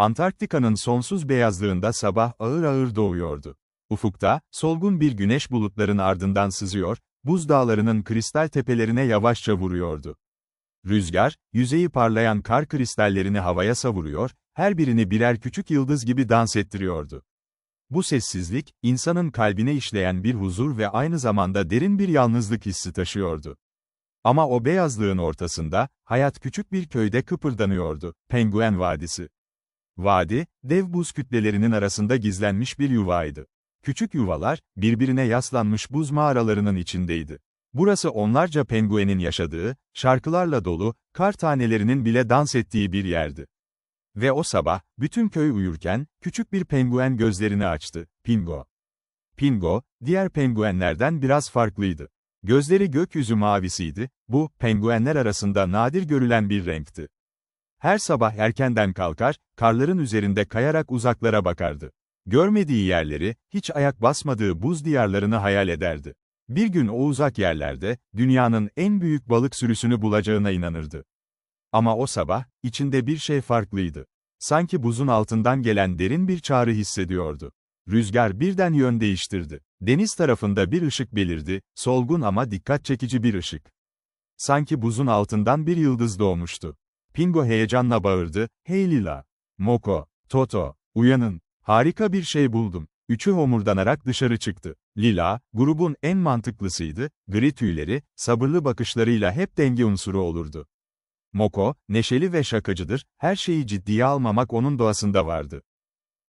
Antarktika'nın sonsuz beyazlığında sabah ağır ağır doğuyordu. Ufukta, solgun bir güneş bulutların ardından sızıyor, buz dağlarının kristal tepelerine yavaşça vuruyordu. Rüzgar, yüzeyi parlayan kar kristallerini havaya savuruyor, her birini birer küçük yıldız gibi dans ettiriyordu. Bu sessizlik, insanın kalbine işleyen bir huzur ve aynı zamanda derin bir yalnızlık hissi taşıyordu. Ama o beyazlığın ortasında, hayat küçük bir köyde kıpırdanıyordu, Penguen Vadisi. Vadi, dev buz kütlelerinin arasında gizlenmiş bir yuvaydı. Küçük yuvalar, birbirine yaslanmış buz mağaralarının içindeydi. Burası onlarca penguenin yaşadığı, şarkılarla dolu, kar tanelerinin bile dans ettiği bir yerdi. Ve o sabah, bütün köy uyurken, küçük bir penguen gözlerini açtı, Pingo. Pingo, diğer penguenlerden biraz farklıydı. Gözleri gökyüzü mavisiydi, bu, penguenler arasında nadir görülen bir renkti. Her sabah erkenden kalkar, karların üzerinde kayarak uzaklara bakardı. Görmediği yerleri, hiç ayak basmadığı buz diyarlarını hayal ederdi. Bir gün o uzak yerlerde, dünyanın en büyük balık sürüsünü bulacağına inanırdı. Ama o sabah, içinde bir şey farklıydı. Sanki buzun altından gelen derin bir çağrı hissediyordu. Rüzgar birden yön değiştirdi. Deniz tarafında bir ışık belirdi, solgun ama dikkat çekici bir ışık. Sanki buzun altından bir yıldız doğmuştu. Pingo heyecanla bağırdı, hey Lila! Moko, Toto, uyanın, harika bir şey buldum. Üçü homurdanarak dışarı çıktı. Lila, grubun en mantıklısıydı, gri tüyleri, sabırlı bakışlarıyla hep denge unsuru olurdu. Moko, neşeli ve şakacıdır, her şeyi ciddiye almamak onun doğasında vardı.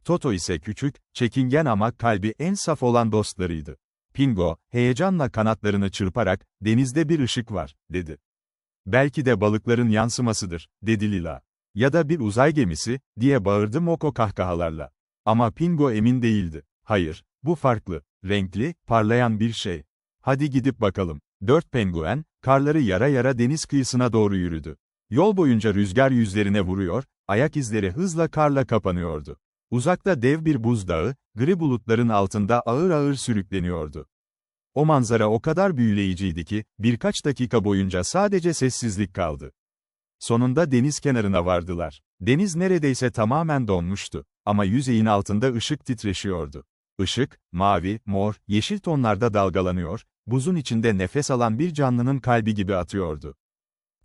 Toto ise küçük, çekingen ama kalbi en saf olan dostlarıydı. Pingo, heyecanla kanatlarını çırparak, denizde bir ışık var, dedi. Belki de balıkların yansımasıdır, dedi Lila. Ya da bir uzay gemisi, diye bağırdı Moko kahkahalarla. Ama Pingo emin değildi. Hayır, bu farklı, renkli, parlayan bir şey. Hadi gidip bakalım. Dört penguen, karları yara yara deniz kıyısına doğru yürüdü. Yol boyunca rüzgar yüzlerine vuruyor, ayak izleri hızla karla kapanıyordu. Uzakta dev bir buzdağı, gri bulutların altında ağır ağır sürükleniyordu. O manzara o kadar büyüleyiciydi ki, birkaç dakika boyunca sadece sessizlik kaldı. Sonunda deniz kenarına vardılar. Deniz neredeyse tamamen donmuştu. Ama yüzeyin altında ışık titreşiyordu. Işık, mavi, mor, yeşil tonlarda dalgalanıyor, buzun içinde nefes alan bir canlının kalbi gibi atıyordu.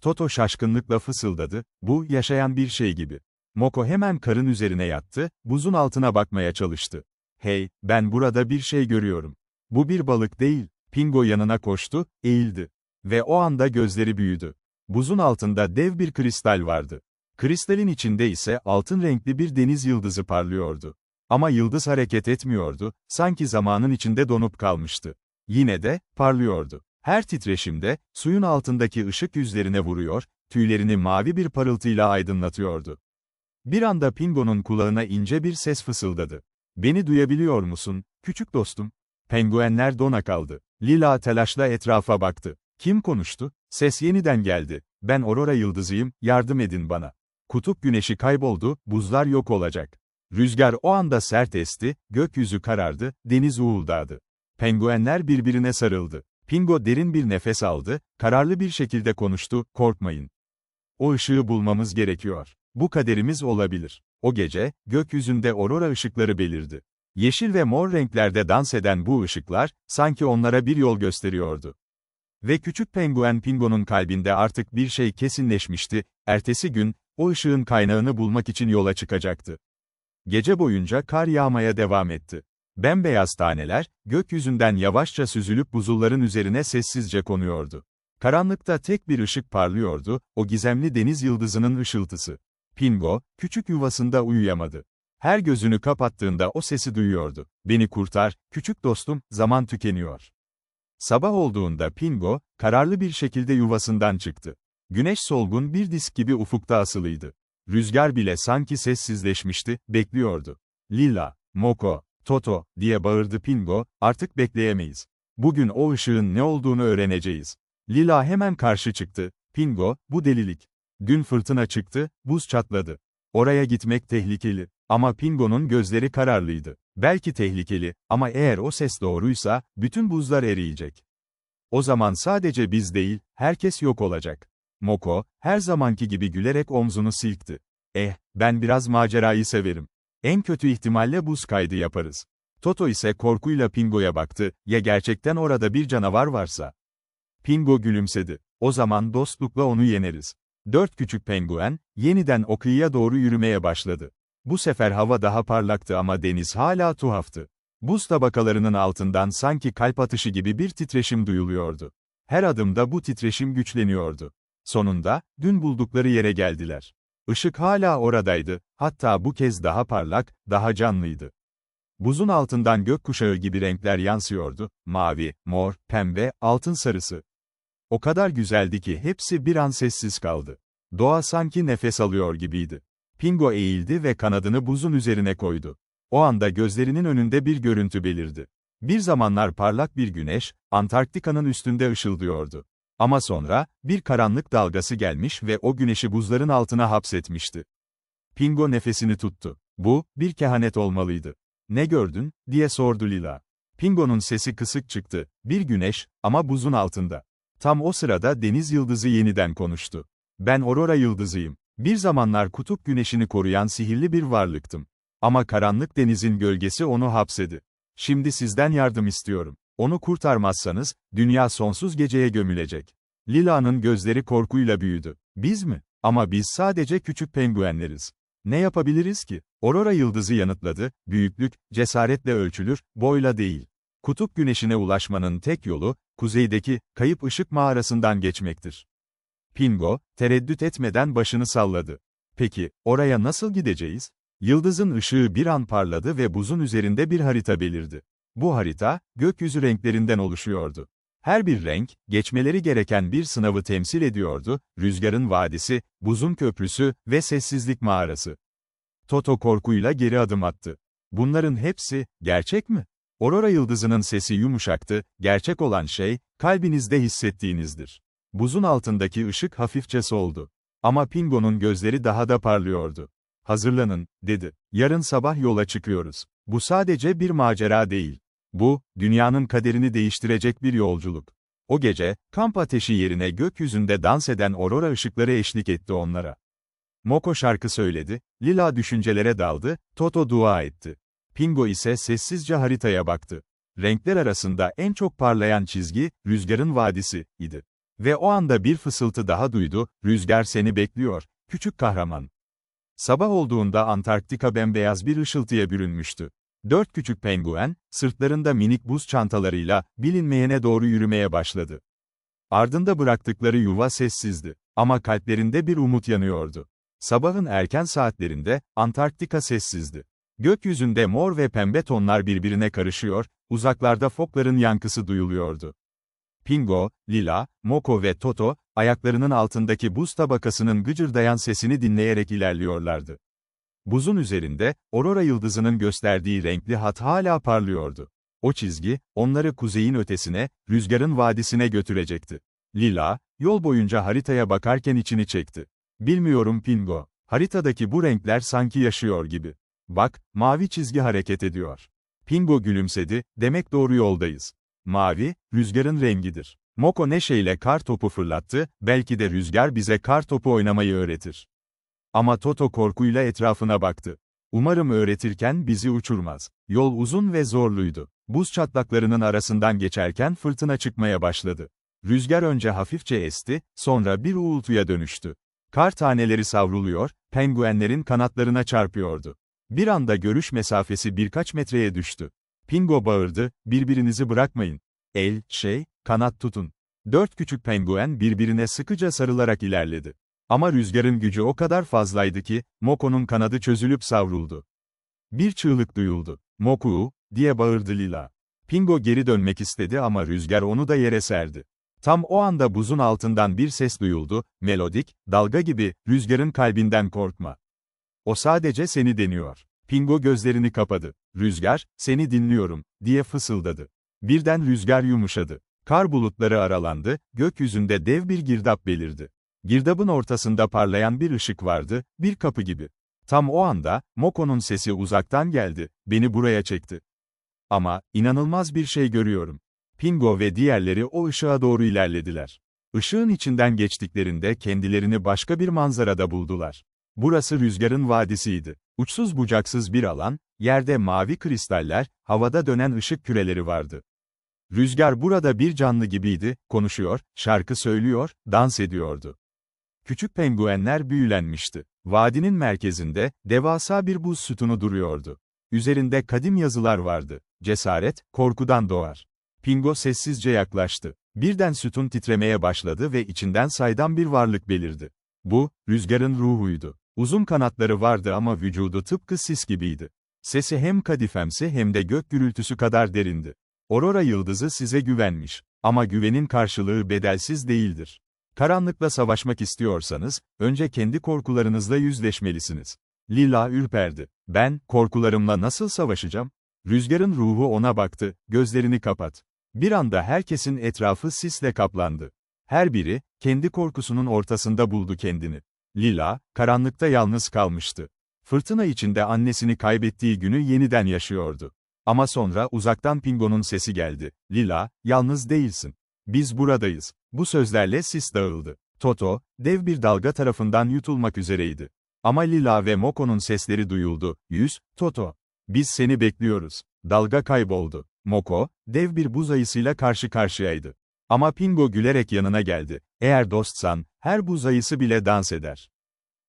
Toto şaşkınlıkla fısıldadı, bu, yaşayan bir şey gibi. Moko hemen karın üzerine yattı, buzun altına bakmaya çalıştı. Hey, ben burada bir şey görüyorum. Bu bir balık değil. Pingo yanına koştu, eğildi. Ve o anda gözleri büyüdü. Buzun altında dev bir kristal vardı. Kristalin içinde ise altın renkli bir deniz yıldızı parlıyordu. Ama yıldız hareket etmiyordu, sanki zamanın içinde donup kalmıştı. Yine de, parlıyordu. Her titreşimde, suyun altındaki ışık yüzlerine vuruyor, tüylerini mavi bir parıltıyla aydınlatıyordu. Bir anda Pingo'nun kulağına ince bir ses fısıldadı. Beni duyabiliyor musun, küçük dostum? Penguenler dona kaldı. Lila telaşla etrafa baktı. Kim konuştu? Ses yeniden geldi. Ben Aurora yıldızıyım, yardım edin bana. Kutup güneşi kayboldu, buzlar yok olacak. Rüzgar o anda sert esti, gökyüzü karardı, deniz uğuldadı. Penguenler birbirine sarıldı. Pingo derin bir nefes aldı, kararlı bir şekilde konuştu, korkmayın. O ışığı bulmamız gerekiyor. Bu kaderimiz olabilir. O gece, gökyüzünde aurora ışıkları belirdi. Yeşil ve mor renklerde dans eden bu ışıklar, sanki onlara bir yol gösteriyordu. Ve küçük penguen Pingo'nun kalbinde artık bir şey kesinleşmişti, ertesi gün, o ışığın kaynağını bulmak için yola çıkacaktı. Gece boyunca kar yağmaya devam etti. Bembeyaz taneler, gökyüzünden yavaşça süzülüp buzulların üzerine sessizce konuyordu. Karanlıkta tek bir ışık parlıyordu, o gizemli deniz yıldızının ışıltısı. Pingo, küçük yuvasında uyuyamadı. Her gözünü kapattığında o sesi duyuyordu. Beni kurtar, küçük dostum, zaman tükeniyor. Sabah olduğunda Pingo, kararlı bir şekilde yuvasından çıktı. Güneş solgun bir disk gibi ufukta asılıydı. Rüzgar bile sanki sessizleşmişti, bekliyordu. Lila, Moko, Toto, diye bağırdı Pingo, artık bekleyemeyiz. Bugün o ışığın ne olduğunu öğreneceğiz. Lila hemen karşı çıktı. Pingo, bu delilik. Dün fırtına çıktı, buz çatladı. Oraya gitmek tehlikeli. Ama Pingo'nun gözleri kararlıydı. Belki tehlikeli, ama eğer o ses doğruysa, bütün buzlar eriyecek. O zaman sadece biz değil, herkes yok olacak. Moko, her zamanki gibi gülerek omzunu silkti. Eh, ben biraz macerayı severim. En kötü ihtimalle buz kaydı yaparız. Toto ise korkuyla Pingo'ya baktı, ya gerçekten orada bir canavar varsa? Pingo gülümsedi. O zaman dostlukla onu yeneriz. Dört küçük penguen, yeniden o kıyıya doğru yürümeye başladı. Bu sefer hava daha parlaktı ama deniz hala tuhaftı. Buz tabakalarının altından sanki kalp atışı gibi bir titreşim duyuluyordu. Her adımda bu titreşim güçleniyordu. Sonunda, dün buldukları yere geldiler. Işık hala oradaydı, hatta bu kez daha parlak, daha canlıydı. Buzun altından gökkuşağı gibi renkler yansıyordu, mavi, mor, pembe, altın sarısı. O kadar güzeldi ki hepsi bir an sessiz kaldı. Doğa sanki nefes alıyor gibiydi. Pingo eğildi ve kanadını buzun üzerine koydu. O anda gözlerinin önünde bir görüntü belirdi. Bir zamanlar parlak bir güneş, Antarktika'nın üstünde ışıldıyordu. Ama sonra, bir karanlık dalgası gelmiş ve o güneşi buzların altına hapsetmişti. Pingo nefesini tuttu. Bu, bir kehanet olmalıydı. Ne gördün, diye sordu Lila. Pingo'nun sesi kısık çıktı. Bir güneş, ama buzun altında. Tam o sırada deniz yıldızı yeniden konuştu. Ben Aurora yıldızıyım. Bir zamanlar kutup güneşini koruyan sihirli bir varlıktım. Ama karanlık denizin gölgesi onu hapsedi. Şimdi sizden yardım istiyorum. Onu kurtarmazsanız, dünya sonsuz geceye gömülecek. Lila'nın gözleri korkuyla büyüdü. Biz mi? Ama biz sadece küçük penguenleriz. Ne yapabiliriz ki? Aurora yıldızı yanıtladı, büyüklük, cesaretle ölçülür, boyla değil. Kutup güneşine ulaşmanın tek yolu, kuzeydeki, kayıp ışık mağarasından geçmektir. Pingo, tereddüt etmeden başını salladı. Peki, oraya nasıl gideceğiz? Yıldızın ışığı bir an parladı ve buzun üzerinde bir harita belirdi. Bu harita, gökyüzü renklerinden oluşuyordu. Her bir renk, geçmeleri gereken bir sınavı temsil ediyordu, rüzgarın vadisi, buzun köprüsü ve sessizlik mağarası. Toto korkuyla geri adım attı. Bunların hepsi, gerçek mi? Aurora yıldızının sesi yumuşaktı, gerçek olan şey, kalbinizde hissettiğinizdir. Buzun altındaki ışık hafifçe soldu. Ama Pingo'nun gözleri daha da parlıyordu. Hazırlanın, dedi. Yarın sabah yola çıkıyoruz. Bu sadece bir macera değil. Bu, dünyanın kaderini değiştirecek bir yolculuk. O gece, kamp ateşi yerine gökyüzünde dans eden aurora ışıkları eşlik etti onlara. Moko şarkı söyledi, Lila düşüncelere daldı, Toto dua etti. Pingo ise sessizce haritaya baktı. Renkler arasında en çok parlayan çizgi, rüzgarın vadisi, idi. Ve o anda bir fısıltı daha duydu, rüzgar seni bekliyor, küçük kahraman. Sabah olduğunda Antarktika bembeyaz bir ışıltıya bürünmüştü. Dört küçük penguen, sırtlarında minik buz çantalarıyla, bilinmeyene doğru yürümeye başladı. Ardında bıraktıkları yuva sessizdi. Ama kalplerinde bir umut yanıyordu. Sabahın erken saatlerinde, Antarktika sessizdi. Gökyüzünde mor ve pembe tonlar birbirine karışıyor, uzaklarda fokların yankısı duyuluyordu. Pingo, Lila, Moko ve Toto, ayaklarının altındaki buz tabakasının gıcırdayan sesini dinleyerek ilerliyorlardı. Buzun üzerinde, aurora yıldızının gösterdiği renkli hat hala parlıyordu. O çizgi, onları kuzeyin ötesine, rüzgarın vadisine götürecekti. Lila, yol boyunca haritaya bakarken içini çekti. Bilmiyorum Pingo, haritadaki bu renkler sanki yaşıyor gibi. Bak, mavi çizgi hareket ediyor. Pingo gülümsedi, demek doğru yoldayız. Mavi, rüzgarın rengidir. Moko neşeyle kar topu fırlattı, belki de rüzgar bize kar topu oynamayı öğretir. Ama Toto korkuyla etrafına baktı. Umarım öğretirken bizi uçurmaz. Yol uzun ve zorluydu. Buz çatlaklarının arasından geçerken fırtına çıkmaya başladı. Rüzgar önce hafifçe esti, sonra bir uğultuya dönüştü. Kar taneleri savruluyor, penguenlerin kanatlarına çarpıyordu. Bir anda görüş mesafesi birkaç metreye düştü. Pingo bağırdı, birbirinizi bırakmayın. El, şey, kanat tutun. Dört küçük penguen birbirine sıkıca sarılarak ilerledi. Ama rüzgarın gücü o kadar fazlaydı ki, Moko'nun kanadı çözülüp savruldu. Bir çığlık duyuldu. Moku, diye bağırdı Lila. Pingo geri dönmek istedi ama rüzgar onu da yere serdi. Tam o anda buzun altından bir ses duyuldu, melodik, dalga gibi, rüzgarın kalbinden korkma. O sadece seni deniyor. Pingo gözlerini kapadı. Rüzgar, seni dinliyorum, diye fısıldadı. Birden rüzgar yumuşadı. Kar bulutları aralandı, gökyüzünde dev bir girdap belirdi. Girdabın ortasında parlayan bir ışık vardı, bir kapı gibi. Tam o anda, Moko'nun sesi uzaktan geldi, beni buraya çekti. Ama, inanılmaz bir şey görüyorum. Pingo ve diğerleri o ışığa doğru ilerlediler. Işığın içinden geçtiklerinde kendilerini başka bir manzarada buldular. Burası rüzgarın vadisiydi. Uçsuz bucaksız bir alan, yerde mavi kristaller, havada dönen ışık küreleri vardı. Rüzgar burada bir canlı gibiydi, konuşuyor, şarkı söylüyor, dans ediyordu. Küçük penguenler büyülenmişti. Vadinin merkezinde, devasa bir buz sütunu duruyordu. Üzerinde kadim yazılar vardı. Cesaret, korkudan doğar. Pingo sessizce yaklaştı. Birden sütun titremeye başladı ve içinden saydam bir varlık belirdi. Bu, rüzgarın ruhuydu. Uzun kanatları vardı ama vücudu tıpkı sis gibiydi. Sesi hem kadifemsi hem de gök gürültüsü kadar derindi. Aurora yıldızı size güvenmiş. Ama güvenin karşılığı bedelsiz değildir. Karanlıkla savaşmak istiyorsanız, önce kendi korkularınızla yüzleşmelisiniz. Lila ürperdi. Ben, korkularımla nasıl savaşacağım? Rüzgarın ruhu ona baktı, gözlerini kapat. Bir anda herkesin etrafı sisle kaplandı. Her biri, kendi korkusunun ortasında buldu kendini. Lila, karanlıkta yalnız kalmıştı. Fırtına içinde annesini kaybettiği günü yeniden yaşıyordu. Ama sonra uzaktan Pingo'nun sesi geldi. Lila, yalnız değilsin. Biz buradayız. Bu sözlerle sis dağıldı. Toto, dev bir dalga tarafından yutulmak üzereydi. Ama Lila ve Moko'nun sesleri duyuldu. Yüz, Toto. Biz seni bekliyoruz. Dalga kayboldu. Moko, dev bir buz ayısıyla karşı karşıyaydı. Ama Pingo gülerek yanına geldi. Eğer dostsan, her buz ayısı bile dans eder.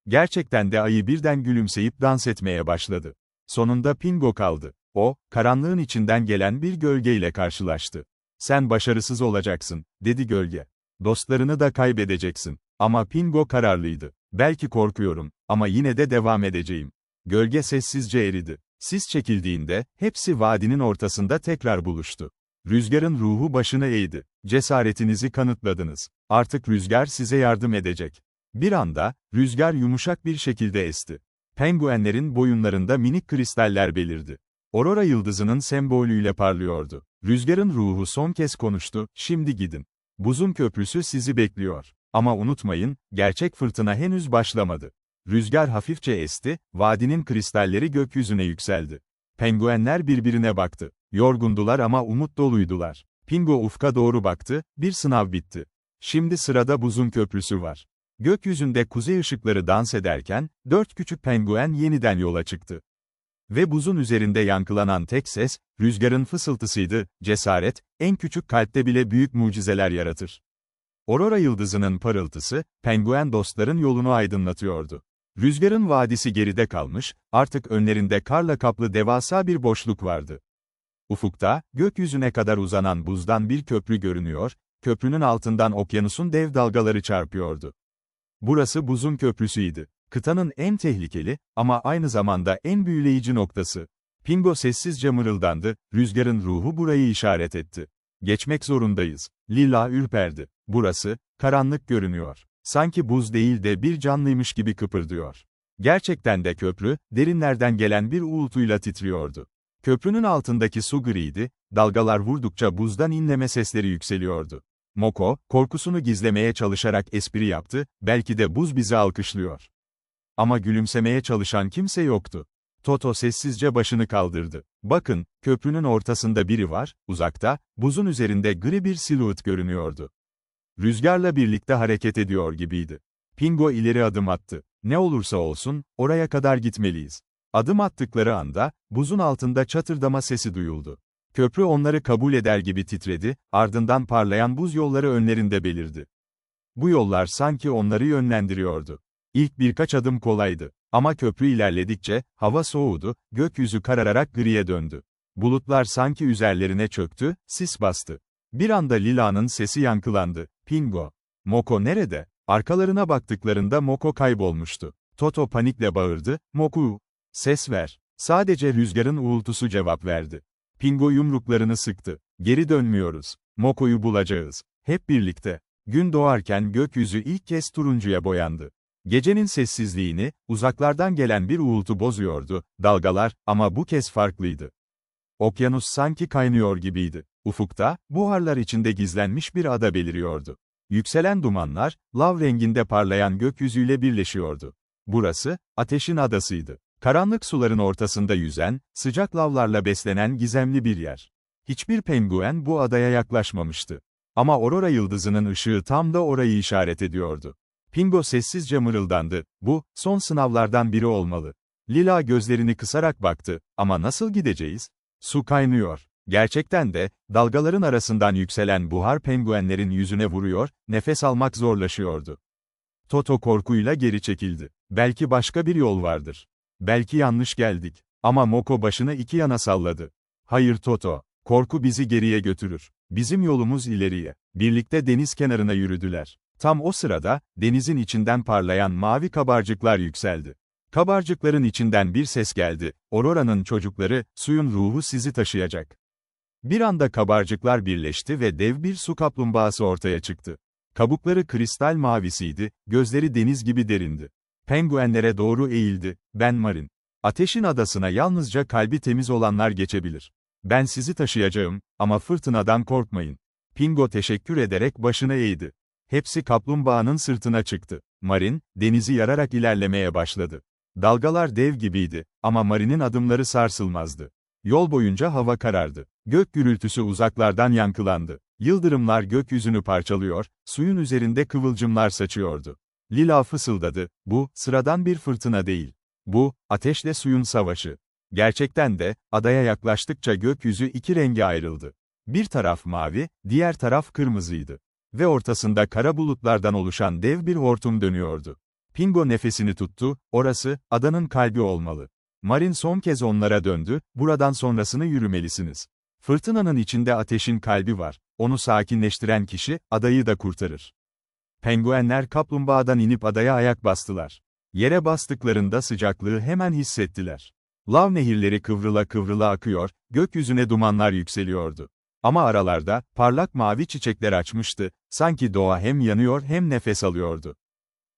Gerçekten de ayı birden gülümseyip dans etmeye başladı. Sonunda Pingo kaldı. O, karanlığın içinden gelen bir gölgeyle karşılaştı. Sen başarısız olacaksın, dedi gölge. Dostlarını da kaybedeceksin. Ama Pingo kararlıydı. Belki korkuyorum, ama yine de devam edeceğim. Gölge sessizce eridi. Sis çekildiğinde, hepsi vadinin ortasında tekrar buluştu. Rüzgarın ruhu başını eğdi. Cesaretinizi kanıtladınız. Artık rüzgar size yardım edecek. Bir anda, rüzgar yumuşak bir şekilde esti. Penguenlerin boyunlarında minik kristaller belirdi. Aurora yıldızının sembolüyle parlıyordu. Rüzgarın ruhu son kez konuştu, şimdi gidin. Buzun köprüsü sizi bekliyor. Ama unutmayın, gerçek fırtına henüz başlamadı. Rüzgar hafifçe esti, vadinin kristalleri gökyüzüne yükseldi. Penguenler birbirine baktı. Yorgundular ama umut doluydular. Pingo ufka doğru baktı, bir sınav bitti. Şimdi sırada buzun köprüsü var. Gökyüzünde kuzey ışıkları dans ederken, dört küçük penguen yeniden yola çıktı. Ve buzun üzerinde yankılanan tek ses, rüzgarın fısıltısıydı, cesaret, en küçük kalpte bile büyük mucizeler yaratır. Aurora yıldızının parıltısı, penguen dostların yolunu aydınlatıyordu. Rüzgarın vadisi geride kalmış, artık önlerinde karla kaplı devasa bir boşluk vardı. Ufukta, gökyüzüne kadar uzanan buzdan bir köprü görünüyor, köprünün altından okyanusun dev dalgaları çarpıyordu. Burası buzun köprüsüydü. Kıtanın en tehlikeli, ama aynı zamanda en büyüleyici noktası. Pingo sessizce mırıldandı, rüzgarın ruhu burayı işaret etti. Geçmek zorundayız. Lila ürperdi. Burası, karanlık görünüyor. Sanki buz değil de bir canlıymış gibi kıpırdıyor. Gerçekten de köprü, derinlerden gelen bir uğultuyla titriyordu. Köprünün altındaki su griydi, dalgalar vurdukça buzdan inleme sesleri yükseliyordu. Moko, korkusunu gizlemeye çalışarak espri yaptı, belki de buz bizi alkışlıyor. Ama gülümsemeye çalışan kimse yoktu. Toto sessizce başını kaldırdı. Bakın, köprünün ortasında biri var, uzakta, buzun üzerinde gri bir silüet görünüyordu. Rüzgarla birlikte hareket ediyor gibiydi. Pingo ileri adım attı. Ne olursa olsun, oraya kadar gitmeliyiz. Adım attıkları anda, buzun altında çatırdama sesi duyuldu. Köprü onları kabul eder gibi titredi, ardından parlayan buz yolları önlerinde belirdi. Bu yollar sanki onları yönlendiriyordu. İlk birkaç adım kolaydı. Ama köprü ilerledikçe, hava soğudu, gökyüzü karararak griye döndü. Bulutlar sanki üzerlerine çöktü, sis bastı. Bir anda Lila'nın sesi yankılandı. Pingo. Moko nerede? Arkalarına baktıklarında Moko kaybolmuştu. Toto panikle bağırdı, Moku. Ses ver. Sadece rüzgarın uğultusu cevap verdi. Pingo yumruklarını sıktı. Geri dönmüyoruz. Moko'yu bulacağız. Hep birlikte. Gün doğarken gökyüzü ilk kez turuncuya boyandı. Gecenin sessizliğini, uzaklardan gelen bir uğultu bozuyordu, dalgalar, ama bu kez farklıydı. Okyanus sanki kaynıyor gibiydi. Ufukta, buharlar içinde gizlenmiş bir ada beliriyordu. Yükselen dumanlar, lav renginde parlayan gökyüzüyle birleşiyordu. Burası, ateşin adasıydı. Karanlık suların ortasında yüzen, sıcak lavlarla beslenen gizemli bir yer. Hiçbir penguen bu adaya yaklaşmamıştı. Ama aurora yıldızının ışığı tam da orayı işaret ediyordu. Pingo sessizce mırıldandı, bu, son sınavlardan biri olmalı. Lila gözlerini kısarak baktı, ama nasıl gideceğiz? Su kaynıyor. Gerçekten de, dalgaların arasından yükselen buhar penguenlerin yüzüne vuruyor, nefes almak zorlaşıyordu. Toto korkuyla geri çekildi. Belki başka bir yol vardır. Belki yanlış geldik. Ama Moko başını iki yana salladı. Hayır Toto, korku bizi geriye götürür. Bizim yolumuz ileriye. Birlikte deniz kenarına yürüdüler. Tam o sırada, denizin içinden parlayan mavi kabarcıklar yükseldi. Kabarcıkların içinden bir ses geldi. Aurora'nın çocukları, suyun ruhu sizi taşıyacak. Bir anda kabarcıklar birleşti ve dev bir su kaplumbağası ortaya çıktı. Kabukları kristal mavisiydi, gözleri deniz gibi derindi. Penguenlere doğru eğildi. Ben Marin. Ateşin adasına yalnızca kalbi temiz olanlar geçebilir. Ben sizi taşıyacağım, ama fırtınadan korkmayın. Pingo teşekkür ederek başını eğdi. Hepsi kaplumbağanın sırtına çıktı. Marin, denizi yararak ilerlemeye başladı. Dalgalar dev gibiydi, ama Marin'in adımları sarsılmazdı. Yol boyunca hava karardı. Gök gürültüsü uzaklardan yankılandı. Yıldırımlar gökyüzünü parçalıyor, suyun üzerinde kıvılcımlar saçıyordu. Lila fısıldadı, bu, sıradan bir fırtına değil. Bu, ateşle suyun savaşı. Gerçekten de, adaya yaklaştıkça gökyüzü iki renge ayrıldı. Bir taraf mavi, diğer taraf kırmızıydı. Ve ortasında kara bulutlardan oluşan dev bir hortum dönüyordu. Pingo nefesini tuttu, orası, adanın kalbi olmalı. Marin son kez onlara döndü, buradan sonrasını yürümelisiniz. Fırtınanın içinde ateşin kalbi var, onu sakinleştiren kişi, adayı da kurtarır. Penguenler kaplumbağadan inip adaya ayak bastılar. Yere bastıklarında sıcaklığı hemen hissettiler. Lav nehirleri kıvrıla kıvrıla akıyor, gökyüzüne dumanlar yükseliyordu. Ama aralarda, parlak mavi çiçekler açmıştı, sanki doğa hem yanıyor hem nefes alıyordu.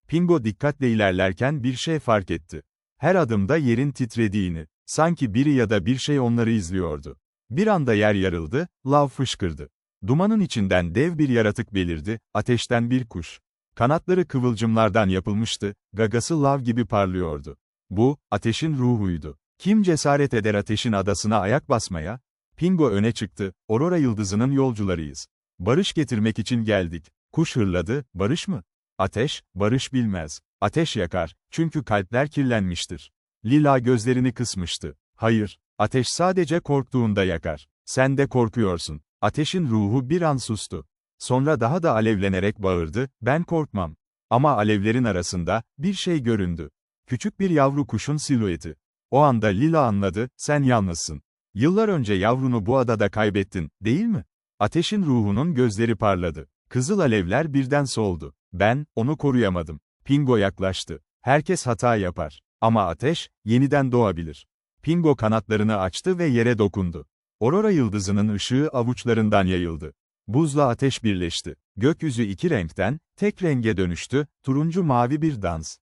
Pingo dikkatle ilerlerken bir şey fark etti. Her adımda yerin titrediğini, sanki biri ya da bir şey onları izliyordu. Bir anda yer yarıldı, lav fışkırdı. Dumanın içinden dev bir yaratık belirdi, ateşten bir kuş. Kanatları kıvılcımlardan yapılmıştı, gagası lav gibi parlıyordu. Bu, ateşin ruhuydu. Kim cesaret eder ateşin adasına ayak basmaya? Pingo öne çıktı, Aurora yıldızının yolcularıyız. Barış getirmek için geldik. Kuş hırladı, barış mı? Ateş, barış bilmez. Ateş yakar, çünkü kalpler kirlenmiştir. Lila gözlerini kısmıştı. Hayır, ateş sadece korktuğunda yakar. Sen de korkuyorsun. Ateşin ruhu bir an sustu. Sonra daha da alevlenerek bağırdı, ben korkmam. Ama alevlerin arasında, bir şey göründü. Küçük bir yavru kuşun silüeti. O anda Lila anladı, sen yalnızsın. Yıllar önce yavrunu bu adada kaybettin, değil mi? Ateşin ruhunun gözleri parladı. Kızıl alevler birden soldu. Ben, onu koruyamadım. Pingo yaklaştı. Herkes hata yapar. Ama ateş, yeniden doğabilir. Pingo kanatlarını açtı ve yere dokundu. Aurora yıldızının ışığı avuçlarından yayıldı. Buzla ateş birleşti. Gökyüzü iki renkten, tek renge dönüştü, turuncu mavi bir dans.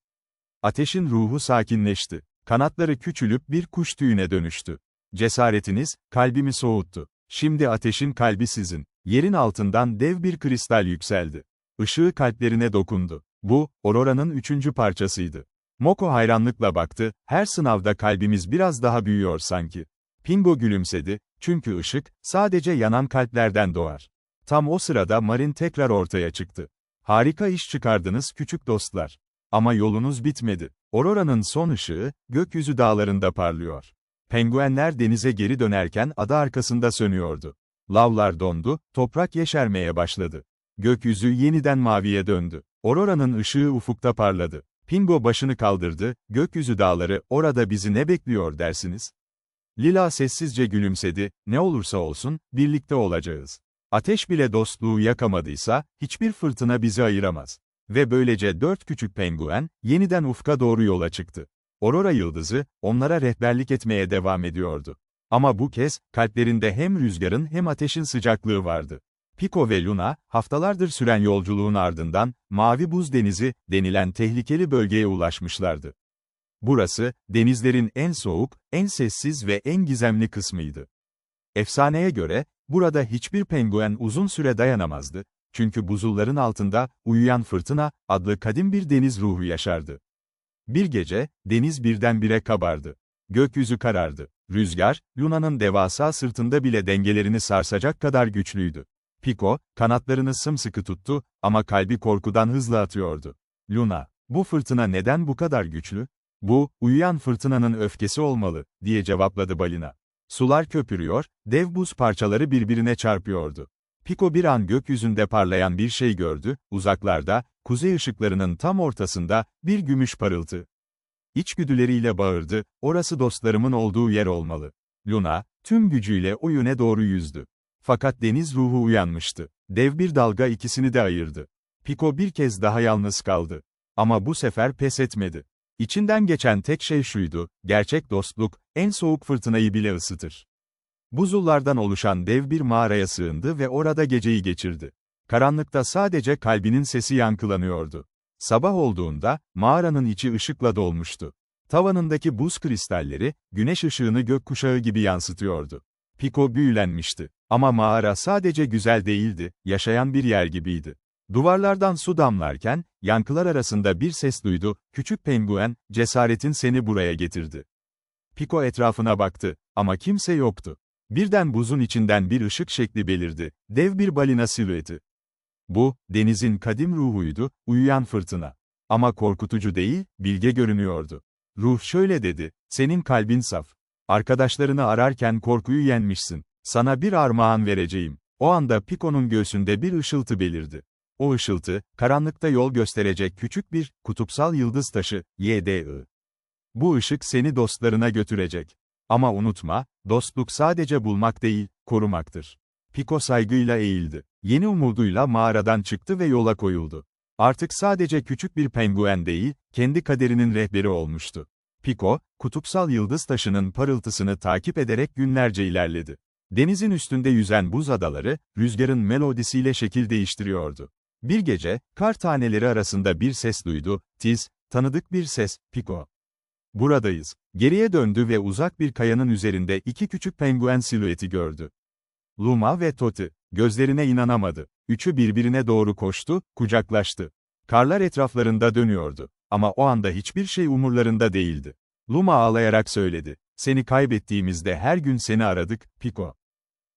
Ateşin ruhu sakinleşti. Kanatları küçülüp bir kuş tüyüne dönüştü. Cesaretiniz, kalbimi soğuttu. Şimdi ateşin kalbi sizin. Yerin altından dev bir kristal yükseldi. Işığı kalplerine dokundu. Bu, Aurora'nın üçüncü parçasıydı. Moko hayranlıkla baktı, her sınavda kalbimiz biraz daha büyüyor sanki. Pingo gülümsedi, çünkü ışık, sadece yanan kalplerden doğar. Tam o sırada Marin tekrar ortaya çıktı. Harika iş çıkardınız küçük dostlar. Ama yolunuz bitmedi. Aurora'nın son ışığı, gökyüzü dağlarında parlıyor. Penguenler denize geri dönerken ada arkasında sönüyordu. Lavlar dondu, toprak yeşermeye başladı. Gökyüzü yeniden maviye döndü. Aurora'nın ışığı ufukta parladı. Pingo başını kaldırdı, gökyüzü dağları, orada bizi ne bekliyor dersiniz? Lila sessizce gülümsedi, ne olursa olsun, birlikte olacağız. Ateş bile dostluğu yakamadıysa, hiçbir fırtına bizi ayıramaz. Ve böylece dört küçük penguen, yeniden ufka doğru yola çıktı. Aurora yıldızı, onlara rehberlik etmeye devam ediyordu. Ama bu kez, kalplerinde hem rüzgarın hem ateşin sıcaklığı vardı. Pico ve Luna, haftalardır süren yolculuğun ardından, Mavi Buz Denizi, denilen tehlikeli bölgeye ulaşmışlardı. Burası, denizlerin en soğuk, en sessiz ve en gizemli kısmıydı. Efsaneye göre, burada hiçbir penguen uzun süre dayanamazdı, çünkü buzulların altında, uyuyan fırtına, adlı kadim bir deniz ruhu yaşardı. Bir gece, deniz birdenbire kabardı. Gökyüzü karardı. Rüzgar, Luna'nın devasa sırtında bile dengelerini sarsacak kadar güçlüydü. Pico, kanatlarını sımsıkı tuttu, ama kalbi korkudan hızlı atıyordu. Luna, bu fırtına neden bu kadar güçlü? Bu, uyuyan fırtınanın öfkesi olmalı, diye cevapladı balina. Sular köpürüyor, dev buz parçaları birbirine çarpıyordu. Pico bir an gökyüzünde parlayan bir şey gördü, uzaklarda, kuzey ışıklarının tam ortasında, bir gümüş parıltı. İçgüdüleriyle bağırdı, orası dostlarımın olduğu yer olmalı. Luna, tüm gücüyle o yöne doğru yüzdü. Fakat deniz ruhu uyanmıştı. Dev bir dalga ikisini de ayırdı. Pico bir kez daha yalnız kaldı. Ama bu sefer pes etmedi. İçinden geçen tek şey şuydu, gerçek dostluk, en soğuk fırtınayı bile ısıtır. Buzullardan oluşan dev bir mağaraya sığındı ve orada geceyi geçirdi. Karanlıkta sadece kalbinin sesi yankılanıyordu. Sabah olduğunda, mağaranın içi ışıkla dolmuştu. Tavanındaki buz kristalleri, güneş ışığını gökkuşağı gibi yansıtıyordu. Pico büyülenmişti. Ama mağara sadece güzel değildi, yaşayan bir yer gibiydi. Duvarlardan su damlarken, yankılar arasında bir ses duydu, küçük penguen, cesaretin seni buraya getirdi. Pico etrafına baktı, ama kimse yoktu. Birden buzun içinden bir ışık şekli belirdi, dev bir balina silüeti. Bu, denizin kadim ruhuydu, uyuyan fırtına. Ama korkutucu değil, bilge görünüyordu. Ruh şöyle dedi, senin kalbin saf. Arkadaşlarını ararken korkuyu yenmişsin. Sana bir armağan vereceğim. O anda Pico'nun göğsünde bir ışıltı belirdi. O ışıltı, karanlıkta yol gösterecek küçük bir, kutupsal yıldız taşı, YDI. Bu ışık seni dostlarına götürecek. Ama unutma, dostluk sadece bulmak değil, korumaktır. Pico saygıyla eğildi. Yeni umuduyla mağaradan çıktı ve yola koyuldu. Artık sadece küçük bir penguen değil, kendi kaderinin rehberi olmuştu. Pico, kutupsal yıldız taşının parıltısını takip ederek günlerce ilerledi. Denizin üstünde yüzen buz adaları, rüzgarın melodisiyle şekil değiştiriyordu. Bir gece, kar taneleri arasında bir ses duydu, tiz, tanıdık bir ses, Pico. Buradayız. Geriye döndü ve uzak bir kayanın üzerinde iki küçük penguen silüeti gördü. Luma ve Toti, gözlerine inanamadı. Üçü birbirine doğru koştu, kucaklaştı. Karlar etraflarında dönüyordu. Ama o anda hiçbir şey umurlarında değildi. Luma ağlayarak söyledi. Seni kaybettiğimizde her gün seni aradık, Pico.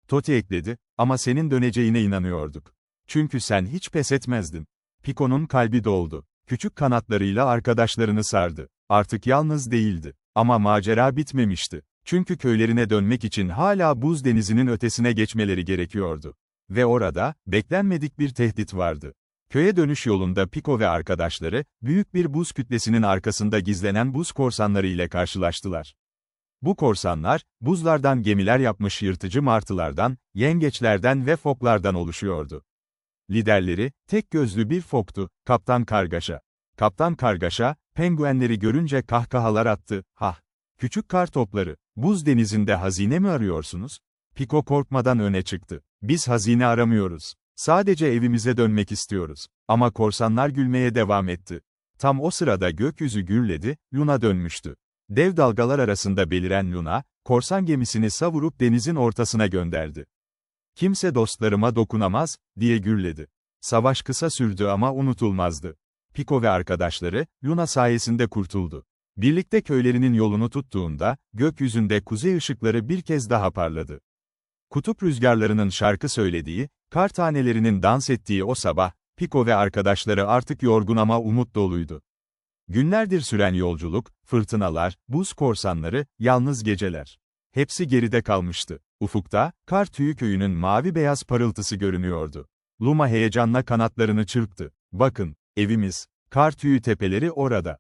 Toti ekledi, ama senin döneceğine inanıyorduk. Çünkü sen hiç pes etmezdin. Pico'nun kalbi doldu. Küçük kanatlarıyla arkadaşlarını sardı. Artık yalnız değildi. Ama macera bitmemişti. Çünkü köylerine dönmek için hala buz denizinin ötesine geçmeleri gerekiyordu. Ve orada, beklenmedik bir tehdit vardı. Köye dönüş yolunda Pico ve arkadaşları, büyük bir buz kütlesinin arkasında gizlenen buz korsanları ile karşılaştılar. Bu korsanlar, buzlardan gemiler yapmış yırtıcı martılardan, yengeçlerden ve foklardan oluşuyordu. Liderleri, tek gözlü bir foktu, Kaptan Kargaşa. Kaptan Kargaşa, penguenleri görünce kahkahalar attı, hah. Küçük kar topları, buz denizinde hazine mi arıyorsunuz? Pico korkmadan öne çıktı. Biz hazine aramıyoruz. Sadece evimize dönmek istiyoruz. Ama korsanlar gülmeye devam etti. Tam o sırada gökyüzü gürledi, Luna dönmüştü. Dev dalgalar arasında beliren Luna, korsan gemisini savurup denizin ortasına gönderdi. Kimse dostlarıma dokunamaz, diye gürledi. Savaş kısa sürdü ama unutulmazdı. Pico ve arkadaşları, Luna sayesinde kurtuldu. Birlikte köylerinin yolunu tuttuğunda, gökyüzünde kuzey ışıkları bir kez daha parladı. Kutup rüzgarlarının şarkı söylediği, kar tanelerinin dans ettiği o sabah, Pico ve arkadaşları artık yorgun ama umut doluydu. Günlerdir süren yolculuk, fırtınalar, buz korsanları, yalnız geceler. Hepsi geride kalmıştı. Ufukta, kar tüyü köyünün mavi beyaz parıltısı görünüyordu. Luma heyecanla kanatlarını çırptı. Bakın, evimiz, kar tüyü tepeleri orada.